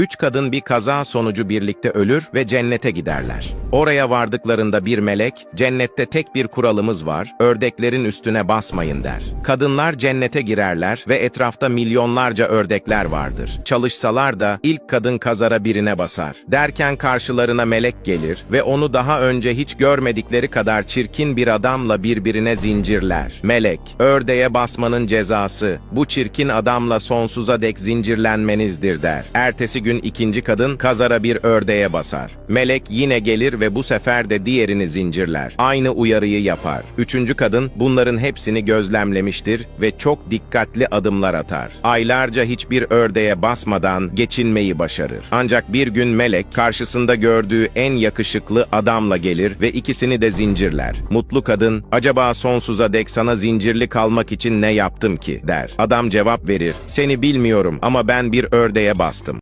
Üç kadın bir kaza sonucu birlikte ölür ve cennete giderler. Oraya vardıklarında bir melek, cennette tek bir kuralımız var, ördeklerin üstüne basmayın der. Kadınlar cennete girerler ve etrafta milyonlarca ördekler vardır. Çalışsalar da ilk kadın kazara birine basar. Derken karşılarına melek gelir ve onu daha önce hiç görmedikleri kadar çirkin bir adamla birbirine zincirler. Melek, ördeğe basmanın cezası, bu çirkin adamla sonsuza dek zincirlenmenizdir der. Ertesi gün ikinci kadın kazara bir ördeğe basar. Melek yine gelir ve bu sefer de diğerini zincirler. Aynı uyarıyı yapar. Üçüncü kadın bunların hepsini gözlemlemiştir ve çok dikkatli adımlar atar. Aylarca hiçbir ördeğe basmadan geçinmeyi başarır. Ancak bir gün melek karşısında gördüğü en yakışıklı adamla gelir ve ikisini de zincirler. Mutlu kadın, acaba sonsuza dek sana zincirli kalmak için ne yaptım ki der. Adam cevap verir, seni bilmiyorum ama ben bir ördeğe bastım.